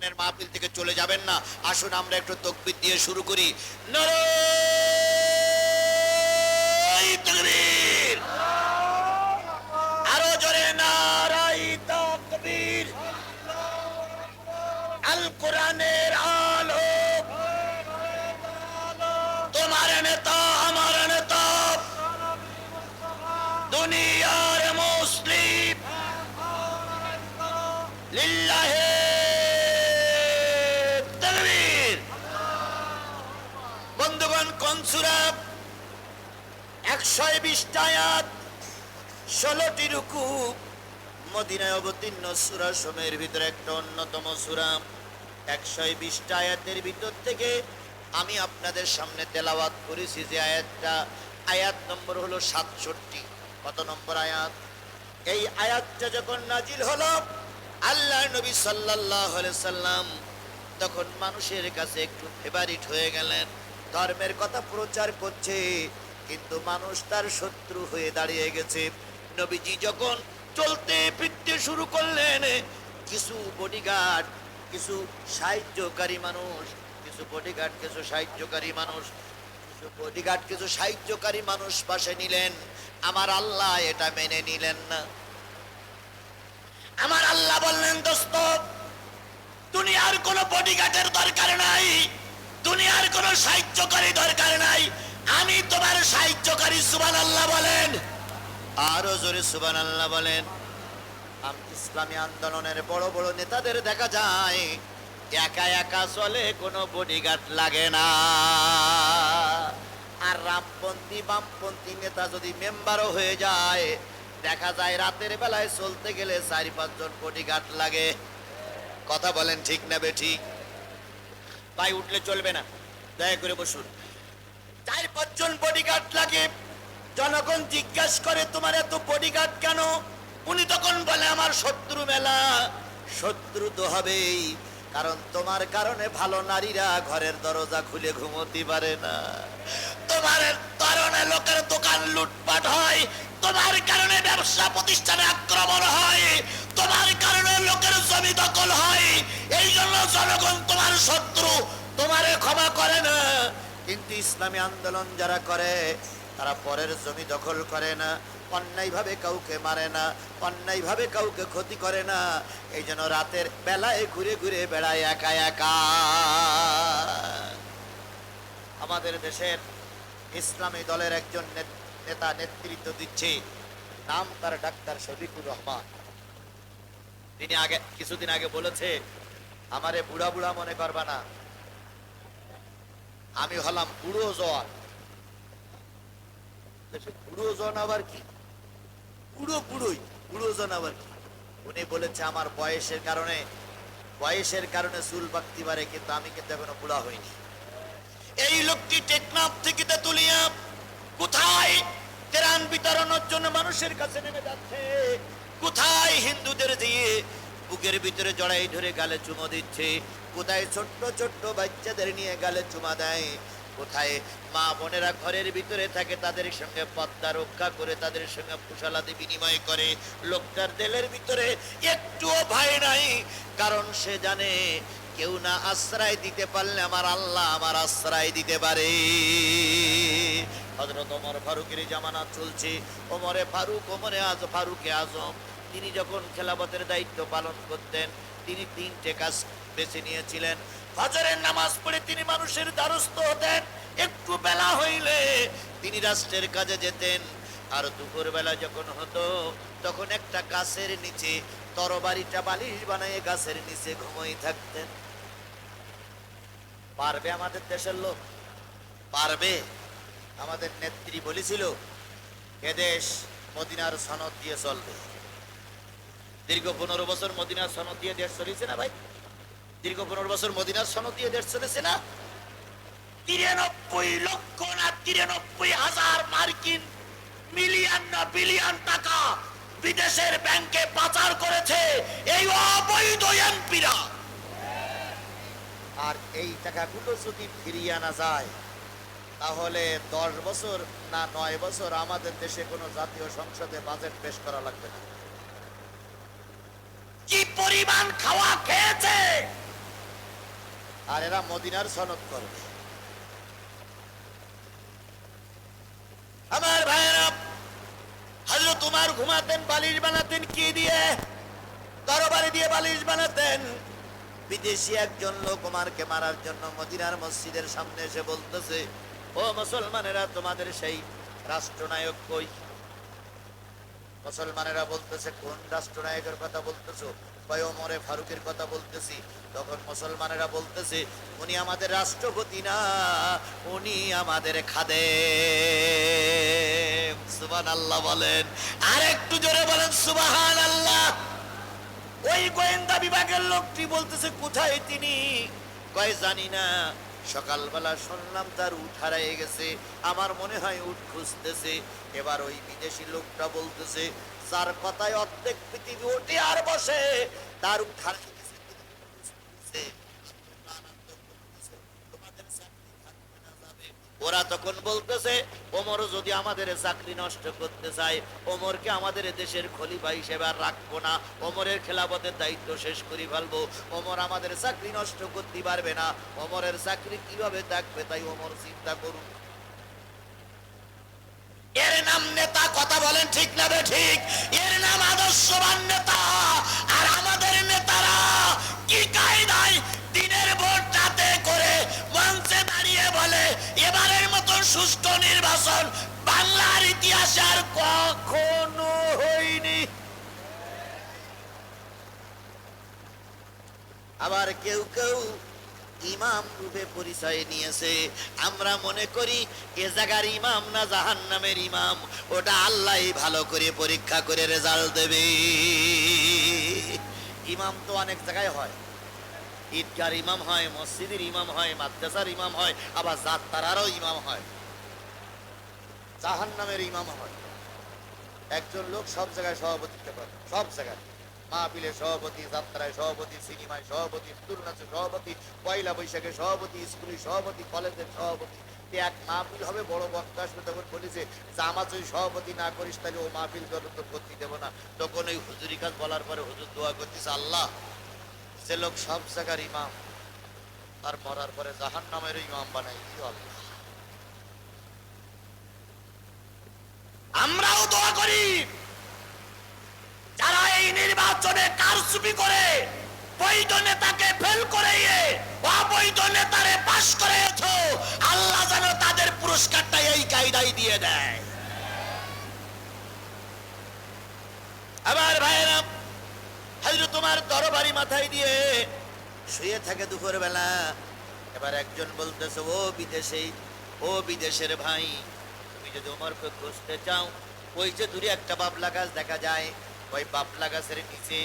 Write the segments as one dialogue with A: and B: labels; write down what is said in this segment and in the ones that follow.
A: কোরআনের মাহফিল থেকে চলে যাবেন না। আসুন আমরা একটু তকবির দিয়ে শুরু করি। আরও জোরে নারাই তকবীর। আল কোরআনের একশো বিশটা ষোলোটি রুকু। মদিনায় অবতীর্ণ সুরা সময়ের ভিতরে একটা অন্যতম সুরা। একশো বিশটা আয়াতের ভিতর থেকে আমি আপনাদের সামনে তেলাওয়াত করেছি যে আয়াতটা। আয়াত নম্বর হলো সাতষট্টি। কত নম্বর আয়াত? এই আয়াতটা যখন নাজিল হলো আল্লাহ নবী আলাইহি সাল্লাম তখন মানুষের কাছে একটু ফেভারিট হয়ে গেলেন। ধর্মের কথা প্রচার করছে কিন্তু মানুষ তার শত্রু হয়ে দাঁড়িয়ে গেছে। নবীজি যখন চলতে ফিরতে শুরু করলেন, কিছু বডিগার্ড কিছু সাহায্যকারী মানুষ, কিছু বডিগার্ড কিছু সাহায্যকারী মানুষ, কিছু বডিগার্ড কিছু সাহায্যকারী মানুষ পাশে নিলেন। আমার আল্লাহ এটা মেনে নিলেন না। আমার আল্লাহ বললেন, দোস্ত, দুনিয়ার কোন বডিগার্ডের দরকার নাই। দুনিয়ার কোন সাহায্যকারী দরকার নাই। আমি তোমার সাহায্যকারী সুবান আল্লাহ বলেন। আরও জোরে সুবান আল্লাহ বলেন ইসলামী আন্দোলনের বড় বড় নেতাদের দেখা যায়, একা একা চলে কোনো বডিগার্ড লাগে না। আর রামপন্থী, বামপন্থী নেতা যদি মেম্বারও হয়ে যায়, দেখা যায় রাতের বেলায় চলতে গেলে চারি পাঁচজন বডিগার্ড লাগে। কথা বলেন ঠিক না বে ঠিক? ভাই, উঠলে চলবে না। দয়া করে বসুন। চার পাঁচজন বডিগার্ড লাগে। জনগণ জিজ্ঞাসা করে, তোমার এত বডিগার্ড কেন? উনি তখন বলে, আমার শত্রু মেলা। শত্রু তো হবেই। কারণ তোমার কারণে ভালো নারীরা ঘরের দরজা খুলে ঘুমোতে পারে না। তোমার কারণে লোকের দোকান লুটপাট হয়। তোমার কারণে ব্যবসা প্রতিষ্ঠানে আক্রমণ হয়। তোমার কারণে লোকের জমি দখল হয়। এই জন্য জনগণ তোমার শত্রু। তোমারে ক্ষমা করে না। কিন্তু ইসলামী আন্দোলন যারা করে, তারা পরের জমি দখল করে না, অন্যায়ভাবে কাউকে মারে না, অন্যায়ভাবে কাউকে ক্ষতি করে না, এই জন্য রাতের বেলায় ঘুরে ঘুরে বেড়ায় একা একা। আমাদের দেশের ইসলামী দলের একজন নেত- নেতা নেতৃত্ব দিচ্ছে, নাম তার ডাক্তার শফিকুর রহমান। তিনি আগে কিছুদিন আগে বলেছে, আমারে বুড়া বুড়া মনে করবা না। আমি হলাম বুড়ো দেশে বুড়ো জন আবার কি? বুড়ো বুড়োই, বুড়ো জন আবার কি? উনি বলেছে, আমার বয়সের কারণে বয়সের কারণে চুল কিন্তু আমি কিন্তু এখনও বুড়া হইনি। এই লোকটি টেকনাফ থেকে তুলিয়া কোথায়? ত্রাণ বিতরণের জন্য মানুষের কাছে নেমে যাচ্ছে। কোথায় হিন্দুদের দিয়ে বুকের ভিতরে জড়াই ধরে গালে চুমো দিচ্ছে? কোথায় ছোট্ট ছোট্ট বাচ্চাদের নিয়ে গালে চুমা দেয়? কোথায় মা বোনেরা ঘরের ভিতরে থাকে, তাদের সঙ্গে পদ্মা রক্ষা করে, তাদের সঙ্গে কুশালাদি বিনিময় করে। লোকটার দেলের ভিতরে একটুও ভয় নাই, কারণ সে জানে কেউ না আশ্রয় দিতে পারলে আমার আল্লাহ আমার আশ্রয় দিতে পারে। হজরত ওমর ফারুকের জামানা চলছে। ওমরে ফারুক, ওমরে আজ ফারুকে আজম। তিনি যখন খেলাফতের দায়িত্ব পালন করতেন, তিনি তিনটে কাজ বেছে নিয়েছিলেন। ফজরের নামাজ পড়ে তিনি মানুষের দ্বারস্থ হতেন। একটু বেলা হইলে তিনি রাষ্ট্রের কাজে যেতেন। আর দুপুর বেলা যখন হতো, তখন একটা গাছের নিচে তরবারিটা বালিশ বানিয়ে গাছের নিচে ঘুমোই থাকতেন। পারবে আমাদের দেশের লোক? পারবে। আমাদের নেত্রী বলেছিল এদেশ মদিনার সনদ দিয়ে চলবে। দীর্ঘ পনেরো বছর মদিনার সনদ দিয়ে দেশ চলেছে না ভাই? দীর্ঘ পনেরো বছর মদিনার সনদ দিয়ে দেশ চলেছে না? তিরানব্বই লক্ষ না তিরানব্বই হাজার মার্কিন মিলিয়ন না বিলিয়ন টাকা বিদেশের ব্যাংকে পাচার করেছে এই অবৈধ এমপিরা। আর এই টাকাগুলো যদি ফিরিয়ে আনা যায়, তাহলে দশ বছর না নয় বছর আমাদের দেশে কোনো জাতীয় সংসদে বাজেট পেশ করা লাগবে না। কি পরিমাণ খাওয়া খেয়েছে আর এরা মদিনার সনদ করবে আমার ভাইয়েরা হজরত তোমার ঘুমাতেন, বালিশ বানাতেন, কি দিয়ে? তরবারি দিয়ে বালিশ বানাতেন। বিদেশি একজন লোক ওমারকে মারার জন্য মদিনার মসজিদের সামনে এসে বলতেছে, ও মুসলমানেরা, তোমাদের সেই রাষ্ট্রনায়ক কই? মুসলমানেরা বলতেছে, কোন রাষ্ট্রনায়কের কথা বলতেছো? কয় ওমরে ফারুকের কথা বলতেছি, তখন মুসলমানেরা বলতেছে, উনি আমাদের রাষ্ট্রপতি না, উনি আমাদের খাদে সুবান আল্লাহ বলেন। আর একটু জোরে বলেন সুবাহান আল্লাহ ওই গোয়েন্দা বিভাগের লোকটি বলতেছে, কোথায় তিনি? কয়, জানি না। সকালবেলা শুনলাম তার উঠ হারাই গেছে। আমার মনে হয় উঠ খুঁজতেছে। এবার ওই বিদেশি লোকটা বলতেছে যার কথায় অর্ধেক পৃথিবী ওঠে আর বসে, তার উঠ যাবে। ওরা তখন বলতেছে, ওমর যদি আমাদের চাকরি নষ্ট করতে চায়, ওমরকে আমাদের দেশের খলিফা হিসেবে আর রাখব না। ওমরের খেলাফতের দায়িত্ব শেষ করে ফেলব। ওমর আমাদের চাকরি নষ্ট করতে পারবে না। ওমরের চাকরি কীভাবে থাকবে তাই ওমর চিন্তা করুন। এর নাম নেতা, কথা বলেন ঠিক না ঠিক? এর নাম আদর্শবান নেতা। আর আমাদের নেতারা কি কায়দায় দিনের ভোট রাতে করে মঞ্চে দাঁড়িয়ে বলে, এবারের মতন সুষ্ঠু নির্বাচন বাংলার ইতিহাসে আর কখনো হয়নি। আবার কেউ কেউ ইমাম রূপে পরিচয় নিয়েছে। আমরা মনে করি এ জায়গার ইমাম না জাহান নামের ইমাম, ওটা আল্লাহ ভালো করে পরীক্ষা করে রেজাল্ট দেবে। ইমাম তো অনেক জায়গায় হয়। ঈদগার ইমাম হয়, মসজিদের ইমাম হয়, মাদ্রাসার ইমাম হয়, আবার যাত্রারও ইমাম হয়। জাহান নামের ইমাম হয়। একজন লোক সব জায়গায় সভাপতিত্ব করে, সব জায়গায়। মাহফিলের সভাপতি, যাত্রায় সভাপতি, সিনেমায় সভাপতি পুতুল নাচের সভাপতি, পয়লা বৈশাখের সভাপতি স্কুলের সভাপতি, কলেজের সভাপতি। এক মাহফিল হবে, বড় বক্তা আসবে তখন বলেছে, যে আমার যদি সভাপতি না করিস তাহলে ও মাহফিল তোর তো করতে দেবো না। তখন ওই হুজুরি কাজ বলার পরে হুজুর দোয়া করতেছে, আল্লাহ সে লোক সব জায়গার ইমাম আর মরার পরে জাহান নামের ইমাম বানাই আল্লাহ। আমরাও দোয়া করি। এই নির্বাচনে কারচুপি করে বৈধ নেতাকে ফেল করে অবৈধ নেতারে পাশ করেছ আল্লাহ যেন তাদের পুরস্কারটা এই কায়দায় দিয়ে দেয়। আবার ভাইরা হাজরু তোমার দরবারি মাথায় দিয়ে শুয়ে থাকে দুপুর বেলা এবার একজন বলতেছে, ও বিদেশে, ও বিদেশের ভাই, তুমি যদি ওমরকে খুঁজতে চাও, ওই যে দূরে একটা বাবলা গাছ দেখা যায় ওই বাপলা গাছের নিচে।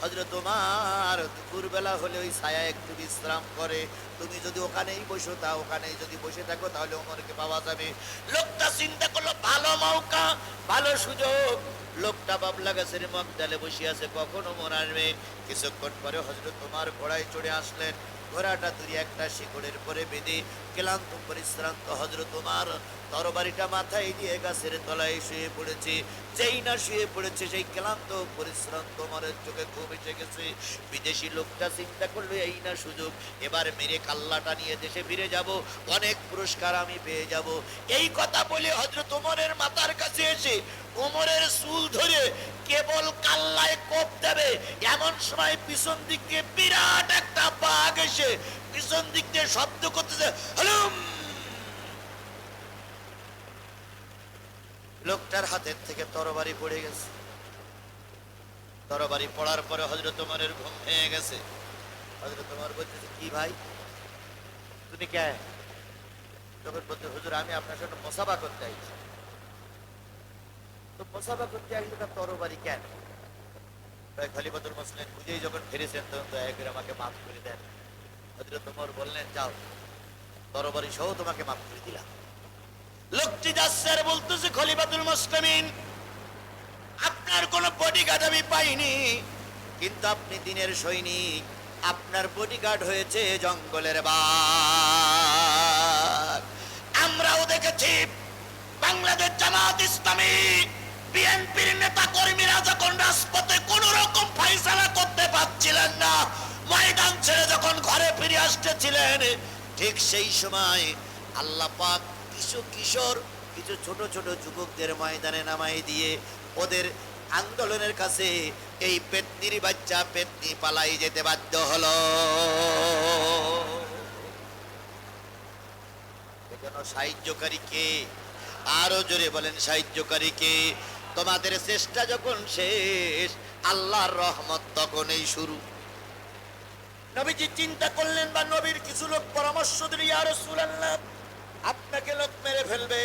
A: হজরত তোমার দুপুর বেলা হলে ওই ছায়া একটু বিশ্রাম করে। তুমি যদি ওখানেই বসো, তা ওখানেই যদি বসে থাকো, তাহলে ওমরকে পাওয়া যাবে। লোকটা চিন্তা করল, ভালো মৌকা, ভালো সুযোগ। লোকটা বাবলা গাছের মগডালে বসে আছে, কখনো ওমর আসবে? কিছুক্ষণ পরে হজরত তোমার ঘোড়ায় চড়ে আসলেন। ঘোড়াটা দূরে একটা শিকড়ের পরে বেঁধে ক্লান্ত পরিশ্রান্ত হজরত তোমার তরবারিটা মাথায় দিয়ে গাছের তলায় শুয়ে পড়েছে। যেই না শুয়ে পড়েছে, সেই ক্লান্ত পরিশ্রান্ত মারের চোখে ঘুম এসে গেছে। বিদেশি লোকটা চিন্তা করল, এই না সুযোগ, এবার মেরে কাল্লাটা নিয়ে দেশে ফিরে যাব, অনেক পুরস্কার আমি পেয়ে যাব। এই কথা বলে হজরত ওমরের মাথার কাছে এসে ওমরের চুল ধরে কেবল কাল্লায় কোপ দেবে। এমন সময় পিছন দিক দিয়ে বিরাট একটা বাঘ এসে পিছন দিক দিয়ে শব্দ করতেছে, হলুম! লোকটার হাতের থেকে তরবারি পড়ে গেছে। তরবারি পড়ার পরে হজরত তোমারের ঘুম ভেঙে গেছে। হজরত তোমার বলতেছে, কি ভাই? তুমি কে? তখন বলতে হুজুর, আমি আপনার সাথে মোসাফা করতে আইছি। তো মোসাফা করতে আসলে তার তরবারি কেন? যখন ফিরেছেন, তখন দয়া করে আমাকে মাফ করে দেন। হজরত বললেন, যাও, তরবারি সহ তোমাকে মাফ করে দিলাম। লোকটি বলতেছে মুসলিমিন, আপনার বডিগার্ড আমি পাইনি। কিন্তু আপনি দিনের সৈনিক, আপনার বডিগার্ড হয়েছে জঙ্গলের বাঘ। আমরাও দেখেছি বাংলাদেশ জামাত ইসলামী বিএনপির নেতা কর্মীরা যখন রাজপথে কোন রকম ফাইসালা করতে পারছিলেন না, ময়দান ছেড়ে যখন ঘরে ফিরে আসতেছিলেন, ঠিক সেই সময় আল্লাহ পাক কিছু কিশোর, কিছু ছোট ছোট যুবকদের ময়দানে নামাই দিয়ে ওদের আন্দোলনের কাছে এই পেতনির বাচ্চা পেতনি পালাই যেতে বাধ্য হলো। সাহায্যকারী কে? আরও জোরে বলেন, সাহায্যকারী কে? তোমাদের চেষ্টা যখন শেষ, আল্লাহর রহমত তখনই শুরু। নবীজি চিন্তা করলেন, বা নবীর কিছু লোক পরামর্শ দিল, ইয়া রাসূলুল্লাহ, আপনাকে লোক মেরে ফেলবে।